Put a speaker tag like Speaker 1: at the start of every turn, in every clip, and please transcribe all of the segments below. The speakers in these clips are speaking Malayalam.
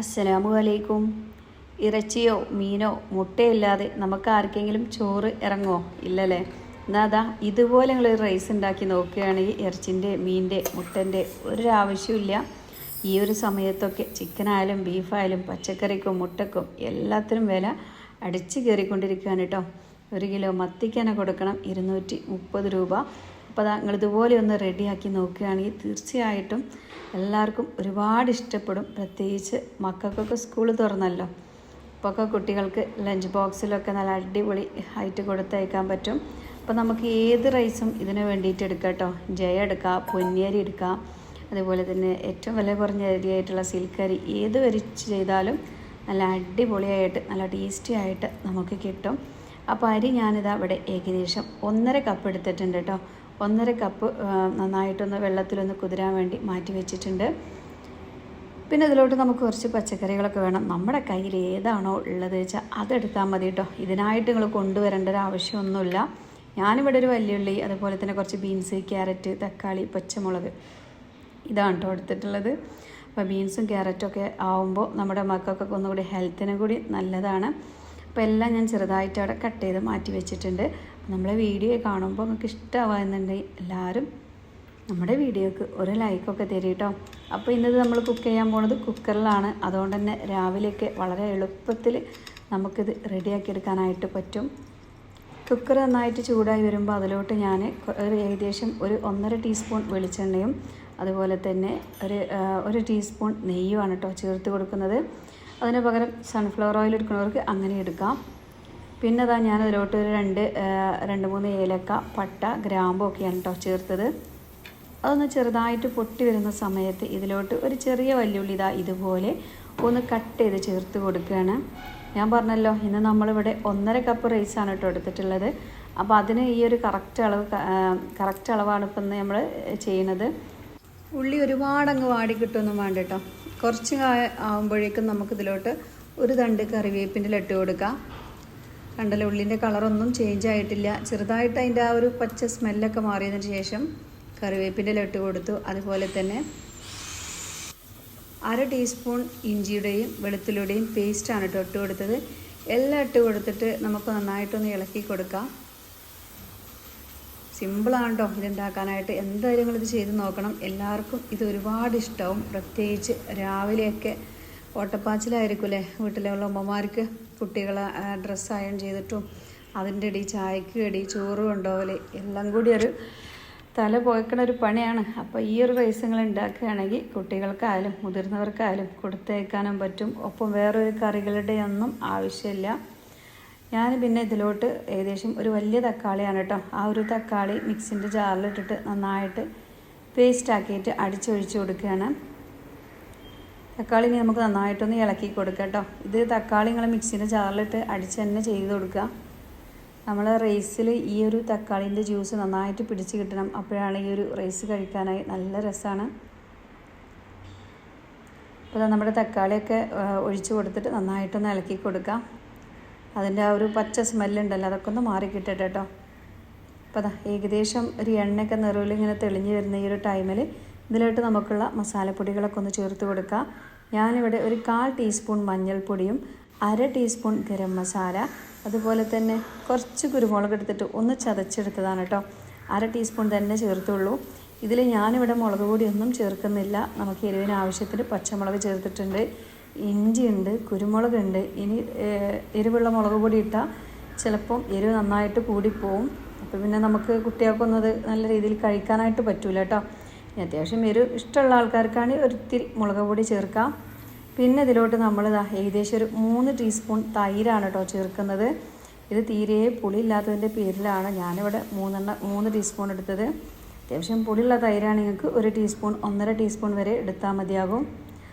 Speaker 1: അസ്സലാമു അലൈക്കും ഇറച്ചിയോ മീനോ മുട്ടയില്ലാതെ നമുക്ക് ആർക്കെങ്കിലും ചോറ് ഇറങ്ങുമോ ഇല്ലല്ലേ? എന്നാ അതാ ഇതുപോലെ നിങ്ങൾ റൈസ് ഉണ്ടാക്കി നോക്കുകയാണെങ്കിൽ ഇറച്ചിന്റെ മീനിന്റെ മുട്ടന്റെ ഒരു ആവശ്യമില്ല ഈ ഒരു സമയത്തൊക്കെ ചിക്കനായാലും ബീഫായാലും പച്ചക്കറിക്കും മുട്ടക്കും എല്ലാത്തിനും വില അടിച്ച് കയറിക്കൊണ്ടിരിക്കുകയാണ് കേട്ടോ. ഒരു കിലോ മത്തിക്കന കൊടുക്കണം ഇരുന്നൂറ്റി മുപ്പത് രൂപ. അപ്പോൾ നിങ്ങൾ ഇതുപോലെ ഒന്ന് റെഡിയാക്കി നോക്കുകയാണെങ്കിൽ തീർച്ചയായിട്ടും എല്ലാവർക്കും ഒരുപാട് ഇഷ്ടപ്പെടും. പ്രത്യേകിച്ച് മക്കൾക്കൊക്കെ സ്കൂൾ തുറന്നല്ലോ. അപ്പോൾ ഒക്കെ കുട്ടികൾക്ക് ലഞ്ച് ബോക്സിലൊക്കെ നല്ല അടിപൊളി ആയിട്ട് കൊടുത്തയക്കാൻ പറ്റും. അപ്പോൾ നമുക്ക് ഏത് റൈസും ഇതിന് വേണ്ടിയിട്ട് എടുക്കാം കേട്ടോ. ജയ എടുക്കാം പൊന്നിയരി എടുക്കാം. അതുപോലെ തന്നെ ഏറ്റവും വില കുറഞ്ഞ അരിയായിട്ടുള്ള സിൽക്ക് അരി ഏത് വരിച്ച് ചെയ്താലും നല്ല അടിപൊളിയായിട്ട് നല്ല ടേസ്റ്റി ആയിട്ട് നമുക്ക് കിട്ടും. അപ്പോൾ അരി ഞാനിതാ ഇവിടെ ഏകദേശം ഒന്നര കപ്പ് എടുത്തിട്ടുണ്ട് കേട്ടോ. ഒന്നര കപ്പ് നന്നായിട്ടൊന്ന് വെള്ളത്തിലൊന്ന് കുതിരാൻ വേണ്ടി മാറ്റി വെച്ചിട്ടുണ്ട്. പിന്നെ ഇതിലോട്ട് നമുക്ക് കുറച്ച് പച്ചക്കറികളൊക്കെ വേണം. നമ്മുടെ കയ്യിൽ ഏതാണോ ഉള്ളത് വെച്ചാൽ അതെടുത്താൽ മതി കേട്ടോ ഇതിനായിട്ട് നിങ്ങൾ കൊണ്ടുവരേണ്ട ഒരു ആവശ്യമൊന്നുമില്ല. ഞാനിവിടെ ഒരു വലിയുള്ളി അതുപോലെ തന്നെ കുറച്ച് ബീൻസ് ക്യാരറ്റ് തക്കാളി പച്ചമുളക് ഇതാണ് കേട്ടോ എടുത്തിട്ടുള്ളത്. അപ്പോൾ ബീൻസും ക്യാരറ്റും ഒക്കെ ആവുമ്പോൾ നമ്മുടെ മക്കൾക്കൊക്കെ ഒന്നുകൂടി ഹെൽത്തിനും കൂടി നല്ലതാണ്. അപ്പോൾ എല്ലാം ഞാൻ ചെറുതായിട്ട് അവിടെ കട്ട് ചെയ്ത് മാറ്റി വെച്ചിട്ടുണ്ട്. നമ്മളെ വീഡിയോ കാണുമ്പോൾ നിങ്ങൾക്ക് ഇഷ്ടമാവുന്നുണ്ടെങ്കിൽ എല്ലാവരും നമ്മുടെ വീഡിയോക്ക് ഒരു ലൈക്കൊക്കെ തരും കേട്ടോ അപ്പോൾ ഇന്നത് നമ്മൾ കുക്ക് ചെയ്യാൻ പോണത് കുക്കറിലാണ്. അതുകൊണ്ട് തന്നെ രാവിലെയൊക്കെ വളരെ എളുപ്പത്തിൽ നമുക്കിത് റെഡിയാക്കി എടുക്കാനായിട്ട് പറ്റും. കുക്കർ നന്നായിട്ട് ചൂടായി വരുമ്പോൾ അതിലോട്ട് ഞാൻ ഒരു ഏകദേശം ഒരു ഒന്നര ടീസ്പൂൺ വെളിച്ചെണ്ണയും അതുപോലെ തന്നെ ഒരു ഒരു ടീസ്പൂൺ നെയ്യുമാണ് കേട്ടോ ചേർത്ത് കൊടുക്കുന്നത്. അതിന് പകരം സൺഫ്ലവർ ഓയിൽ എടുക്കുന്നവർക്ക് അങ്ങനെ എടുക്കാം. പിന്നെ അതാ ഞാൻ അതിലോട്ട് ഒരു രണ്ട് രണ്ട് മൂന്ന് ഏലക്ക പട്ട ഗ്രാമ്പൊക്കെയാണ് കേട്ടോ ചേർത്തത്. അതൊന്ന് ചെറുതായിട്ട് പൊട്ടി വരുന്ന സമയത്ത് ഇതിലോട്ട് ഒരു ചെറിയ വല്യുള്ളി ഇതാ ഇതുപോലെ ഒന്ന് കട്ട് ചെയ്ത് ചേർത്ത് കൊടുക്കുകയാണ് ഞാൻ പറഞ്ഞല്ലോ ഇന്ന് നമ്മളിവിടെ ഒന്നര കപ്പ് റൈസാണ് കേട്ടോ എടുത്തിട്ടുള്ളത്. അപ്പോൾ അതിന് ഈ ഒരു കറക്റ്റ് അളവ് കറക്റ്റ് അളവാണ് ഇപ്പം നമ്മൾ ചെയ്യുന്നത്. ഉള്ളി ഒരുപാട് അങ്ങ് വാടി കിട്ടുമൊന്നും വേണ്ട കേട്ടോ കുറച്ച് ആവുമ്പോഴേക്കും നമുക്കിതിലോട്ട് ഒരു തണ്ട് കറിവേപ്പിന്റെ ലട്ട് കൊടുക്കാം. കണ്ടല്ലോ ഉള്ളിന്റെ കളറൊന്നും ചേഞ്ച് ആയിട്ടില്ല. ചെറുതായിട്ട് അതിന്റെ ആ ഒരു പച്ച സ്മെല്ലൊക്കെ മാറിയതിന് ശേഷം കറിവേപ്പിന്റെ ഇട്ട് കൊടുത്തു. അതുപോലെ തന്നെ അര ടീസ്പൂൺ ഇഞ്ചിയുടെയും വെളുത്തുള്ളിയുടെയും പേസ്റ്റാണ് കേട്ടോ ഇട്ട് കൊടുത്തത്. എല്ലാം ഇട്ട് കൊടുത്തിട്ട് നമുക്ക് നന്നായിട്ടൊന്ന് ഇളക്കി കൊടുക്കാം. സിമ്പിളാണ് കേട്ടോ ഇതുണ്ടാക്കാനായിട്ട്. എന്തായാലും ഇത് ചെയ്ത് നോക്കണം. എല്ലാവർക്കും ഇത് ഒരുപാട് ഇഷ്ടവും. പ്രത്യേകിച്ച് രാവിലെയൊക്കെ ഓട്ടപ്പാച്ചിലായിരിക്കും അല്ലേ വീട്ടിലുള്ള ഉമ്മമാർക്ക് കുട്ടികളെ ഡ്രസ്സ് അയൺ ചെയ്തിട്ടും അതിന്റെ ഇടി ചായക്ക് ഇടി ചോറ് കൊണ്ടുപോകൽ എല്ലാം കൂടി ഒരു തല പോയിക്കണ ഒരു പണിയാണ്. അപ്പോൾ ഈ ഒരു റൈസ് നിങ്ങൾ ഉണ്ടാക്കുകയാണെങ്കിൽ കുട്ടികൾക്കായാലും മുതിർന്നവർക്കായാലും കൊടുത്തയക്കാനും പറ്റും. ഒപ്പം വേറൊരു കറികളുടെ ഒന്നും ആവശ്യമില്ല. ഞാൻ പിന്നെ ഇതിലോട്ട് ഏകദേശം ഒരു വലിയ തക്കാളിയാണ് കേട്ടോ. ആ ഒരു തക്കാളി മിക്സിന്റെ ജാറിലിട്ടിട്ട് നന്നായിട്ട് പേസ്റ്റാക്കിയിട്ട് അടിച്ചൊഴിച്ച് കൊടുക്കുകയാണ്. തക്കാളി ഇനി നമുക്ക് നന്നായിട്ടൊന്ന് ഇളക്കി കൊടുക്കാം കേട്ടോ. ഇത് തക്കാളി നിങ്ങൾ മിക്സിന്റെ ജാറിലിട്ട് അടിച്ച് തന്നെ ചെയ്ത് കൊടുക്കുക. നമ്മൾ റൈസിൽ ഈ ഒരു തക്കാളിന്റെ ജ്യൂസ് നന്നായിട്ട് പിടിച്ച് കിട്ടണം. അപ്പോഴാണ് ഈ ഒരു റൈസ് കഴിക്കാനായി നല്ല രസമാണ് അപ്പോൾ നമ്മുടെ തക്കാളിയൊക്കെ ഒഴിച്ചു കൊടുത്തിട്ട് നന്നായിട്ടൊന്ന് ഇളക്കി കൊടുക്കാം. അതിന്റെ ആ ഒരു പച്ച സ്മെല്ലുണ്ടല്ലോ അതൊക്കെ ഒന്ന് മാറി കിട്ടട്ടെ കേട്ടോ. അപ്പോൾ ഏകദേശം ഒരു എണ്ണയൊക്കെ നിറവിൽ ഇങ്ങനെ തെളിഞ്ഞ് വരുന്ന ഈ ഒരു ടൈമിൽ ഇതിലോട്ട് നമുക്കുള്ള മസാലപ്പൊടികളൊക്കെ ഒന്ന് ചേർത്ത് കൊടുക്കുക ഞാനിവിടെ ഒരു കാൽ ടീസ്പൂൺ മഞ്ഞൾപ്പൊടിയും അര ടീസ്പൂൺ ഗരം മസാല അതുപോലെ തന്നെ കുറച്ച് കുരുമുളക് എടുത്തിട്ട് ഒന്ന് ചതച്ചെടുത്തതാണ് കേട്ടോ. അര ടീസ്പൂൺ തന്നെ ചേർത്തുള്ളൂ. ഇതിൽ ഞാനിവിടെ മുളക് പൊടിയൊന്നും ചേർക്കുന്നില്ല. നമുക്ക് എരിവിന് ആവശ്യത്തിന് പച്ചമുളക് ചേർത്തിട്ടുണ്ട്. ഇഞ്ചിയുണ്ട് കുരുമുളകുണ്ട് ഇനി എരിവുള്ള മുളക് പൊടി ഇട്ടാൽ ചിലപ്പം എരിവ് നന്നായിട്ട് കൂടിപ്പോവും. അപ്പോൾ പിന്നെ നമുക്ക് കുട്ടികൾക്കൊന്നും അത് നല്ല രീതിയിൽ കഴിക്കാനായിട്ട് പറ്റൂല കേട്ടോ. അത്യാവശ്യം ഒരു ഇഷ്ടമുള്ള ആൾക്കാർക്കാണെങ്കിൽ ഒരിത്തിരി മുളക് പൊടി ചേർക്കാം. പിന്നെ ഇതിലോട്ട് നമ്മൾ ഏകദേശം ഒരു മൂന്ന് ടീസ്പൂൺ തൈരാണ് കേട്ടോ ചേർക്കുന്നത്. ഇത് തീരെ പുളി പുളിയില്ലാത്തതിന്റെ പേരിലാണ് ഞാനിവിടെ മൂന്നെണ്ണ മൂന്ന് ടീസ്പൂൺ എടുത്തത്. അത്യാവശ്യം പുളിയുള്ള തൈരാണ്. നിങ്ങൾക്ക് ഒരു ടീസ്പൂൺ ഒന്നര ടീസ്പൂൺ വരെ എടുത്താൽ മതിയാകും.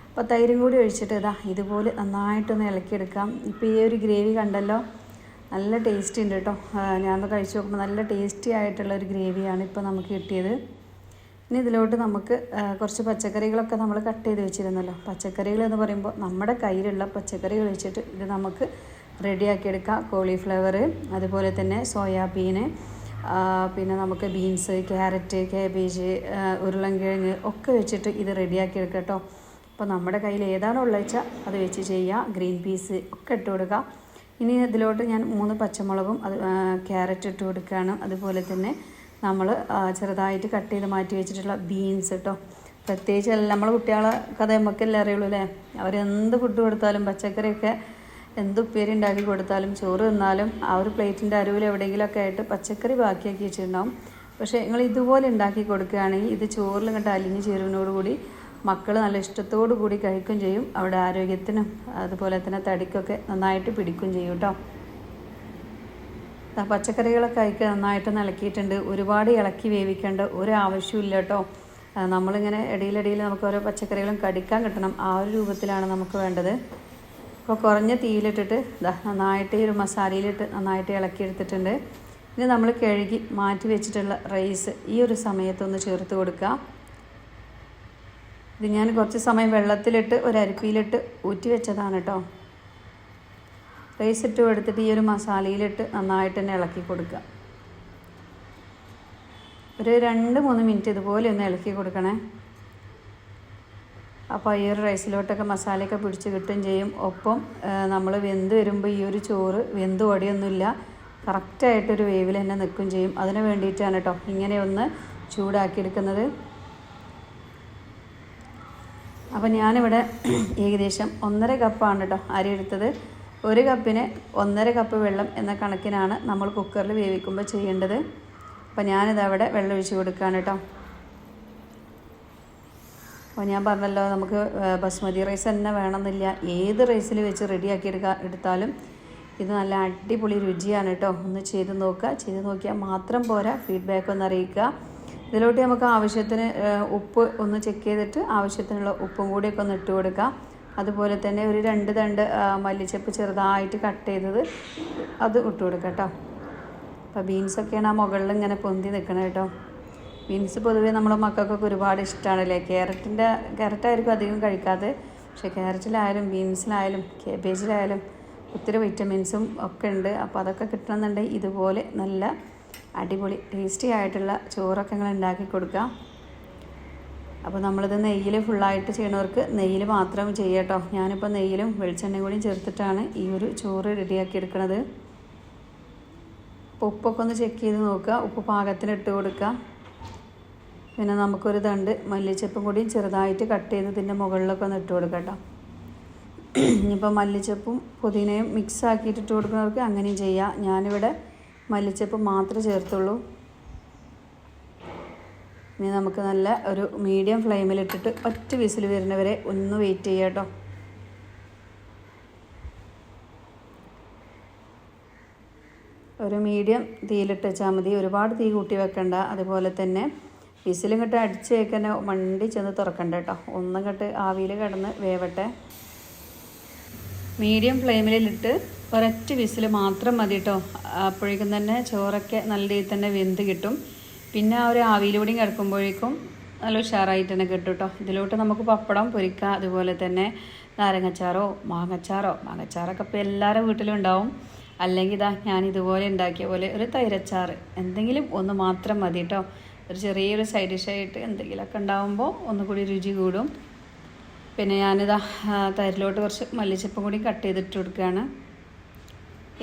Speaker 1: അപ്പോൾ തൈരും കൂടി ഒഴിച്ചിട്ട് ഇതാ ഇതുപോലെ നന്നായിട്ടൊന്ന് ഇളക്കിയെടുക്കാം. ഇപ്പോൾ ഈ ഒരു ഗ്രേവി കണ്ടല്ലോ? നല്ല ടേസ്റ്റ് ഉണ്ട് കേട്ടോ ഞാനൊന്ന് കഴിച്ച് നോക്കുമ്പോൾ നല്ല ടേസ്റ്റി ആയിട്ടുള്ള ഒരു ഗ്രേവിയാണ് ഇപ്പോൾ നമുക്ക് കിട്ടിയത്. ഇനി ഇതിലോട്ട് നമുക്ക് കുറച്ച് പച്ചക്കറികളൊക്കെ നമ്മൾ കട്ട് ചെയ്ത് വെച്ചിരുന്നല്ലോ. പച്ചക്കറികൾ എന്ന് പറയുമ്പോൾ നമ്മുടെ കയ്യിലുള്ള പച്ചക്കറികൾ വെച്ചിട്ട് ഇത് നമുക്ക് റെഡിയാക്കിയെടുക്കാം. കോളിഫ്ലവർ അതുപോലെ തന്നെ സോയാബീന് പിന്നെ നമുക്ക് ബീൻസ് ക്യാരറ്റ് കാബേജ് ഉരുളൻകിഴങ്ങ് ഒക്കെ വെച്ചിട്ട് ഇത് റെഡിയാക്കി എടുക്കാം കേട്ടോ. അപ്പോൾ നമ്മുടെ കയ്യിൽ ഏതാണോ ഉള്ളത് വെച്ചാൽ അത് വെച്ച് ചെയ്യുക ഗ്രീൻ പീസ് ഒക്കെ ഇട്ട് കൊടുക്കുക ഇനി ഇതിലോട്ട് ഞാൻ മൂന്ന് പച്ചമുളകും അത് ക്യാരറ്റ് ഇട്ട് കൊടുക്കുകയാണ്. അതുപോലെ തന്നെ നമ്മൾ ചെറുതായിട്ട് കട്ട് ചെയ്ത് മാറ്റി വെച്ചിട്ടുള്ള ബീൻസ് കേട്ടോ പ്രത്യേകിച്ച് നമ്മളെ കുട്ടികളെ കഥ നമുക്കെല്ലാം അറിയുള്ളൂ അല്ലേ എന്ത് ഫുഡ് കൊടുത്താലും പച്ചക്കറിയൊക്കെ എന്ത് ഉപ്പേരി ഉണ്ടാക്കി കൊടുത്താലും ചോറ് തിന്നാലും ആ ഒരു പ്ലേറ്റിന്റെ അരുവിൽ എവിടെയെങ്കിലുമൊക്കെ ആയിട്ട് പച്ചക്കറി ബാക്കിയാക്കി വെച്ചിട്ടുണ്ടാവും. പക്ഷേ നിങ്ങൾ ഇതുപോലെ ഉണ്ടാക്കി കൊടുക്കുകയാണെങ്കിൽ ഇത് ചോറിൽ കണ്ട് അലിഞ്ഞ് ചേരുവിനോടുകൂടി മക്കൾ നല്ല ഇഷ്ടത്തോടു കൂടി കഴിക്കുകയും ചെയ്യും. അവിടെ ആരോഗ്യത്തിനും അതുപോലെ തന്നെ തടിക്കൊക്കെ നന്നായിട്ട് പിടിക്കുകയും ചെയ്യും കേട്ടോ പച്ചക്കറികളൊക്കെ അതിക്ക് നന്നായിട്ട് ഇളക്കിയിട്ടുണ്ട് ഒരുപാട് ഇളക്കി വേവിക്കേണ്ട ഒരു ആവശ്യമില്ല കേട്ടോ നമ്മളിങ്ങനെ ഇടയിലിടയിൽ നമുക്ക് ഓരോ പച്ചക്കറികളും കടിക്കാൻ കിട്ടണം. ആ ഒരു രൂപത്തിലാണ് നമുക്ക് വേണ്ടത്. അപ്പോൾ കുറഞ്ഞ തീയിലിട്ടിട്ട് നന്നായിട്ട് ഈ ഒരു മസാലയിലിട്ട് നന്നായിട്ട് ഇളക്കിയെടുത്തിട്ടുണ്ട്. ഇനി നമ്മൾ കഴുകി മാറ്റി വെച്ചിട്ടുള്ള റൈസ് ഈ ഒരു സമയത്തൊന്ന് ചേർത്ത് കൊടുക്കുക. ഇത് ഞാൻ കുറച്ച് സമയം വെള്ളത്തിലിട്ട് ഒരു അരിപ്പിയിലിട്ട് ഊറ്റി വെച്ചതാണ് കേട്ടോ. റൈസ് ഇട്ട് എടുത്തിട്ട് ഈ ഒരു മസാലയിലിട്ട് നന്നായിട്ട് തന്നെ ഇളക്കി കൊടുക്കുക. ഒരു രണ്ട് മൂന്ന് മിനിറ്റ് ഇതുപോലെ ഒന്ന് ഇളക്കി കൊടുക്കണേ. അപ്പോൾ ഈ ഒരു റൈസിലോട്ടൊക്കെ മസാലയൊക്കെ പിടിച്ച് കിട്ടുകയും ചെയ്യും. ഒപ്പം നമ്മൾ വെന്ത് വരുമ്പോൾ ഈ ഒരു ചോറ് വെന്ത് ഒടിയൊന്നുമില്ല കറക്റ്റായിട്ടൊരു വേവിൽ തന്നെ നിൽക്കുകയും ചെയ്യും. അതിന് വേണ്ടിയിട്ടാണ് കേട്ടോ ഇങ്ങനെ ഒന്ന് ചൂടാക്കിയെടുക്കുന്നത്. അപ്പോൾ ഞാനിവിടെ ഏകദേശം ഒന്നര കപ്പാണ് കേട്ടോ അരി എടുത്തത്. ഒരു കപ്പിന് ഒന്നര കപ്പ് വെള്ളം എന്ന കണക്കിനാണ് നമ്മൾ കുക്കറിൽ വേവിക്കുമ്പോൾ ചെയ്യേണ്ടത്. അപ്പോൾ ഞാനിതവിടെ വെള്ളം ഒഴിച്ച് കൊടുക്കുകയാണ് കേട്ടോ അപ്പോൾ ഞാൻ പറഞ്ഞല്ലോ നമുക്ക് ബസ്മതി റൈസ് തന്നെ വേണമെന്നില്ല. ഏത് റൈസിൽ വെച്ച് റെഡിയാക്കി എടുത്താലും ഇത് നല്ല അടിപൊളി രുചിയാണ് കേട്ടോ ഒന്ന് ചെയ്ത് നോക്കുക. ചെയ്ത് നോക്കിയാൽ മാത്രം പോരാ. ഫീഡ്ബാക്ക് ഒന്ന് അറിയിക്കുക. ഇതിലോട്ട് നമുക്ക് ആവശ്യത്തിന് ഉപ്പ് ഒന്ന് ചെക്ക് ചെയ്തിട്ട് ആവശ്യത്തിനുള്ള ഉപ്പും കൂടിയൊക്കെ ഒന്ന് ഇട്ട് കൊടുക്കുക അതുപോലെ തന്നെ ഒരു രണ്ട് തണ്ട് മല്ലിച്ചപ്പ് ചെറുതായിട്ട് കട്ട് ചെയ്തത് അത് ഇട്ട് കൊടുക്കുക കേട്ടോ അപ്പോൾ ബീൻസൊക്കെയാണ് ആ മുകളിൽ ഇങ്ങനെ പൊന്തി നിൽക്കണത് കേട്ടോ ബീൻസ് പൊതുവേ നമ്മുടെ മക്കൾക്കൊക്കെ ഒരുപാട് ഇഷ്ടമാണല്ലേ ക്യാരറ്റിന്റെ ക്യാരറ്റായിരിക്കും അധികം കഴിക്കാതെ പക്ഷേ ക്യാരറ്റിലായാലും ബീൻസിലായാലും കേബേജിലായാലും ഒത്തിരി വിറ്റമിൻസും ഒക്കെ ഉണ്ട്. അപ്പോൾ അതൊക്കെ കിട്ടണമെന്നുണ്ടെങ്കിൽ ഇതുപോലെ നല്ല അടിപൊളി ടേസ്റ്റി ആയിട്ടുള്ള ചോറൊക്കെ നിങ്ങൾ ഉണ്ടാക്കി കൊടുക്കുക അപ്പോൾ നമ്മളിത് നെയ്യിൽ ഫുള്ളായിട്ട് ചെയ്യണവർക്ക് നെയ്യിൽ മാത്രം ചെയ്യട്ടോ. ഞാനിപ്പോൾ നെയ്യിലും വെളിച്ചെണ്ണയും കൂടി ചേർത്തിട്ടാണ് ഈ ഒരു ചോറ് റെഡിയാക്കി എടുക്കുന്നത് അപ്പോൾ ഉപ്പൊക്കെ ഒന്ന് ചെക്ക് ചെയ്ത് നോക്കുക. ഉപ്പ് പാകത്തിന് ഇട്ട് കൊടുക്കുക. പിന്നെ നമുക്കൊരു തണ്ട് മല്ലിച്ചപ്പും കൂടി ചെറുതായിട്ട് കട്ട് ചെയ്ത് ഇതിന്റെ മുകളിലൊക്കെ ഒന്ന് ഇട്ട് കൊടുക്കാം കേട്ടോ. ഇനിയിപ്പോൾ മല്ലിച്ചപ്പും പുതിനയും മിക്സ് ആക്കിയിട്ട് ഇട്ട് കൊടുക്കുന്നവർക്ക് അങ്ങനെയും ചെയ്യാം. ഞാനിവിടെ മല്ലിച്ചപ്പ് മാത്രമേ ചേർത്തുള്ളൂ. ഇനി നമുക്ക് നല്ല ഒരു മീഡിയം ഫ്ലെയിമിലിട്ടിട്ട് ഒറ്റ വിസിൽ വരുന്നവരെ ഒന്ന് വെയിറ്റ് ചെയ്യാം കേട്ടോ ഒരു മീഡിയം തീയിലിട്ട് വെച്ചാൽ മതി. ഒരുപാട് തീ കൂട്ടി വെക്കണ്ട. അതുപോലെ തന്നെ വിസിലും കെട്ട് അടിച്ച് വെക്കാൻ മണ്ടി ചെന്ന് തുറക്കണ്ട കേട്ടോ ഒന്നും കെട്ട് ആവിയിൽ കിടന്ന് വേവട്ടെ. മീഡിയം ഫ്ലെയിമിലിട്ട് ഒരൊറ്റ വിസിൽ മാത്രം മതി കേട്ടോ അപ്പോഴേക്കും തന്നെ ചോറൊക്കെ നല്ല രീതിയിൽ തന്നെ വെന്ത് കിട്ടും. പിന്നെ ആ ഒരു ആവിയിലൂടെയും കിടക്കുമ്പോഴേക്കും നല്ല ഉഷാറായിട്ട് തന്നെ കിട്ടും കേട്ടോ. ഇതിലോട്ട് നമുക്ക് പപ്പടം പൊരിക്കാം അതുപോലെ തന്നെ നാരങ്ങച്ചാറോ മാങ്ങച്ചാറോ. മാങ്ങച്ചാറൊക്കെ ഇപ്പോൾ എല്ലാവരുടെ വീട്ടിലും ഉണ്ടാവും. അല്ലെങ്കിൽ ഇതാ ഞാൻ ഇതുപോലെ ഉണ്ടാക്കിയ പോലെ ഒരു തൈരച്ചാറ്. എന്തെങ്കിലും ഒന്ന് മാത്രം മതി കേട്ടോ. ഒരു ചെറിയൊരു സൈഡ് ഡിഷായിട്ട് എന്തെങ്കിലുമൊക്കെ ഉണ്ടാകുമ്പോൾ ഒന്നുകൂടി രുചി കൂടും. പിന്നെ ഞാനിതാ തൈരിലോട്ട് കുറച്ച് മല്ലിച്ചപ്പും കൂടി കട്ട് ചെയ്തിട്ട് കൊടുക്കുകയാണ്.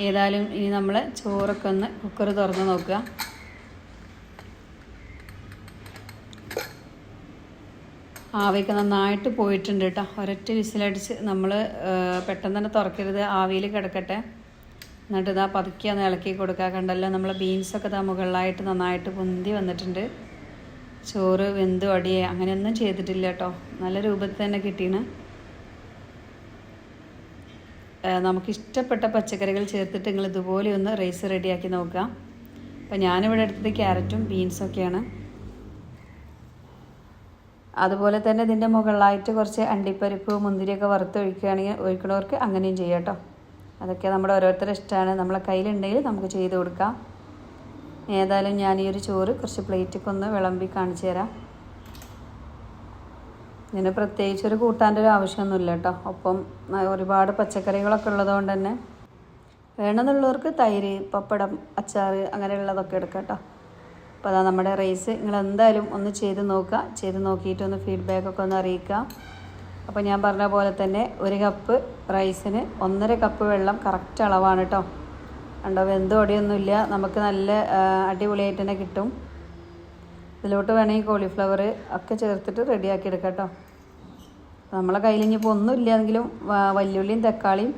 Speaker 1: ഏതായാലും ഇനി നമ്മൾ ചോറൊക്കെ ഒന്ന് കുക്കർ തുറന്ന് നോക്കുക. ആവിയൊക്കെ നന്നായിട്ട് പോയിട്ടുണ്ട് കേട്ടോ ഒരൊറ്റ വിസിലടിച്ച് നമ്മൾ പെട്ടെന്ന് തന്നെ തുറക്കരുത്. ആവിയിൽ കിടക്കട്ടെ. എന്നിട്ട് ഇതാ പതുക്കി ഒന്ന് ഇളക്കി കൊടുക്കുക കണ്ടല്ലോ നമ്മളെ ബീൻസൊക്കെ ഇതാ മുകളിലായിട്ട് നന്നായിട്ട് പൊന്തി വന്നിട്ടുണ്ട്. ചോറ് വെന്ത് അടിയെ. അങ്ങനെയൊന്നും ചെയ്തിട്ടില്ല കേട്ടോ നല്ല രൂപത്തിൽ തന്നെ കിട്ടിയാണ് നമുക്കിഷ്ടപ്പെട്ട പച്ചക്കറികൾ ചേർത്തിട്ട് നിങ്ങൾ ഇതുപോലെ ഒന്ന് റൈസ് റെഡിയാക്കി നോക്കുക അപ്പം ഞാനിവിടെ എടുത്തത് ക്യാരറ്റും ബീൻസും ഒക്കെയാണ്. അതുപോലെ തന്നെ ഇതിന്റെ മുകളിലായിട്ട് കുറച്ച് അണ്ടിപ്പരിപ്പ് മുന്തിരിയൊക്കെ വറുത്ത് ഒഴിക്കുകയാണെങ്കിൽ ഒഴിക്കണവർക്ക് അങ്ങനെയും ചെയ്യാം കേട്ടോ. അതൊക്കെ നമ്മുടെ ഓരോരുത്തരുടെ ഇഷ്ടമാണ്. നമ്മളെ കയ്യിലുണ്ടെങ്കിൽ നമുക്ക് ചെയ്ത് കൊടുക്കാം. ഏതായാലും ഞാൻ ഈ ഒരു ചോറ് കുറച്ച് പ്ലേറ്റൊക്കെ ഒന്ന് വിളമ്പി കാണിച്ചു തരാം. ഇതിന് പ്രത്യേകിച്ച് ഒരു കൂട്ടാന്റെ ഒരു ആവശ്യമൊന്നുമില്ല കേട്ടോ. ഒപ്പം ഒരുപാട് പച്ചക്കറികളൊക്കെ ഉള്ളതുകൊണ്ട് തന്നെ വേണമെന്നുള്ളവർക്ക് തൈര് പപ്പടം അച്ചാർ അങ്ങനെയുള്ളതൊക്കെ എടുക്കാം കേട്ടോ. അപ്പോൾ അതാ നമ്മുടെ റൈസ് നിങ്ങൾ എന്തായാലും ഒന്ന് ചെയ്ത് നോക്കുക. ചെയ്ത് നോക്കിയിട്ട് ഒന്ന് ഫീഡ്ബാക്കൊക്കെ ഒന്ന് അറിയിക്കുക. അപ്പോൾ ഞാൻ പറഞ്ഞ പോലെ തന്നെ ഒരു കപ്പ് റൈസിന് ഒന്നര കപ്പ് വെള്ളം കറക്റ്റ് അളവാണ് കേട്ടോ കണ്ടോ? വെന്ത് പൊടിയൊന്നുമില്ല. നമുക്ക് നല്ല അടിപൊളിയായിട്ട് തന്നെ കിട്ടും. ഇതിലോട്ട് വേണമെങ്കിൽ കോളിഫ്ലവർ ഒക്കെ ചേർത്തിട്ട് റെഡിയാക്കി എടുക്കാം കേട്ടോ നമ്മളെ കയ്യിൽ ഇനിയിപ്പോൾ ഒന്നുമില്ലെങ്കിലും വല്യുള്ളിയും തക്കാളിയും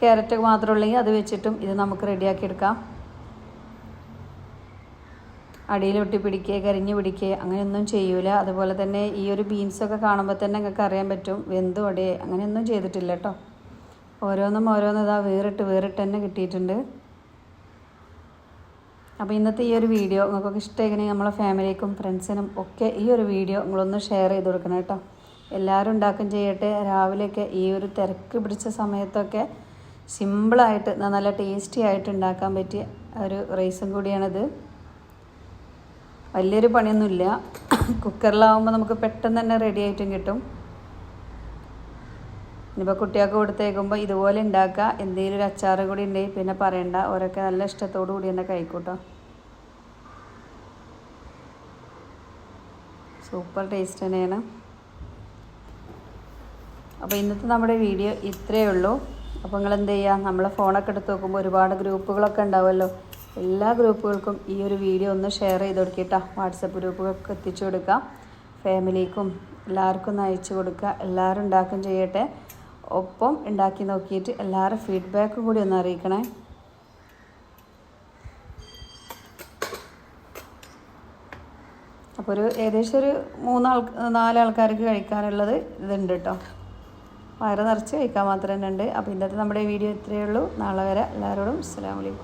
Speaker 1: ക്യാരറ്റൊക്കെ മാത്രമേ ഉള്ളെങ്കിൽ അത് വെച്ചിട്ടും ഇത് നമുക്ക് റെഡിയാക്കി എടുക്കാം. അടിയിലൊട്ടി പിടിക്കുക കരിഞ്ഞു പിടിക്കുക അങ്ങനെയൊന്നും ചെയ്യൂല. അതുപോലെ തന്നെ ഈ ഒരു ബീൻസൊക്കെ കാണുമ്പോൾ തന്നെ നിങ്ങൾക്ക് അറിയാൻ പറ്റും വെന്ത് ഒടയെ അങ്ങനെയൊന്നും ചെയ്തിട്ടില്ല കേട്ടോ ഓരോന്നും ഓരോന്നും ഇതാ വേറിട്ട് വേറിട്ട് തന്നെ കിട്ടിയിട്ടുണ്ട്. അപ്പോൾ ഇന്നത്തെ ഈ ഒരു വീഡിയോ നിങ്ങൾക്കൊക്കെ ഇഷ്ടമായിക്കണമെങ്കിൽ നമ്മളെ ഫാമിലിക്കും ഫ്രണ്ട്സിനും ഒക്കെ ഈ ഒരു വീഡിയോ നിങ്ങളൊന്ന് ഷെയർ ചെയ്ത് കൊടുക്കണം കേട്ടോ എല്ലാവരും ഉണ്ടാക്കും ചെയ്യട്ടെ. രാവിലെയൊക്കെ ഈ ഒരു തിരക്ക് പിടിച്ച സമയത്തൊക്കെ സിമ്പിളായിട്ട് നല്ല ടേസ്റ്റി ആയിട്ട് ഉണ്ടാക്കാൻ പറ്റിയ ഒരു റൈസും കൂടിയാണിത്. വലിയൊരു പണിയൊന്നുമില്ല. കുക്കറിലാവുമ്പോൾ നമുക്ക് പെട്ടെന്ന് തന്നെ റെഡി ആയിട്ടും കിട്ടും. ഇനിയിപ്പോൾ കുട്ടികൾക്ക് കൊടുത്തേക്കുമ്പോൾ ഇതുപോലെ ഉണ്ടാക്കുക. എന്തെങ്കിലും ഒരു അച്ചാർ കൂടി ഉണ്ടെങ്കിൽ പിന്നെ പറയണ്ട. ഓരൊക്കെ നല്ല ഇഷ്ടത്തോടു കൂടി തന്നെ കഴിക്കൂട്ടോ. സൂപ്പർ ടേസ്റ്റ് തന്നെയാണ്. അപ്പോൾ ഇന്നത്തെ നമ്മുടെ വീഡിയോ ഇത്രയേ ഉള്ളൂ. അപ്പോൾ നിങ്ങൾ എന്ത് ചെയ്യുക? നമ്മളെ ഫോണൊക്കെ എടുത്ത് നോക്കുമ്പോൾ ഒരുപാട് ഗ്രൂപ്പുകളൊക്കെ ഉണ്ടാവുമല്ലോ. എല്ലാ ഗ്രൂപ്പുകൾക്കും ഈ ഒരു വീഡിയോ ഒന്ന് ഷെയർ ചെയ്ത് കൊടുക്കിട്ടാ വാട്സപ്പ് ഗ്രൂപ്പുകൾക്ക് എത്തിച്ചു കൊടുക്കുക ഫാമിലിക്കും എല്ലാവർക്കും ഒന്ന് അയച്ചു കൊടുക്കുക. എല്ലാവരും ഉണ്ടാക്കും ചെയ്യട്ടെ. ഒപ്പം ഉണ്ടാക്കി നോക്കിയിട്ട് എല്ലാവരും ഫീഡ്ബാക്ക് കൂടി ഒന്ന് അറിയിക്കണേ. അപ്പോൾ ഒരു ഏകദേശം ഒരു മൂന്നാൾ നാലാൾക്കാർക്ക് കഴിക്കാനുള്ളത് ഇതുണ്ട് കേട്ടോ വയറ് നിറച്ച് കഴിക്കാൻ മാത്രം തന്നെ ഉണ്ട്. അപ്പോൾ ഇന്നത്തെ നമ്മുടെ വീഡിയോ ഇത്രയേ ഉള്ളൂ. നാളെ വരെ എല്ലാവരോടും അസ്സാം അലൈക്കും.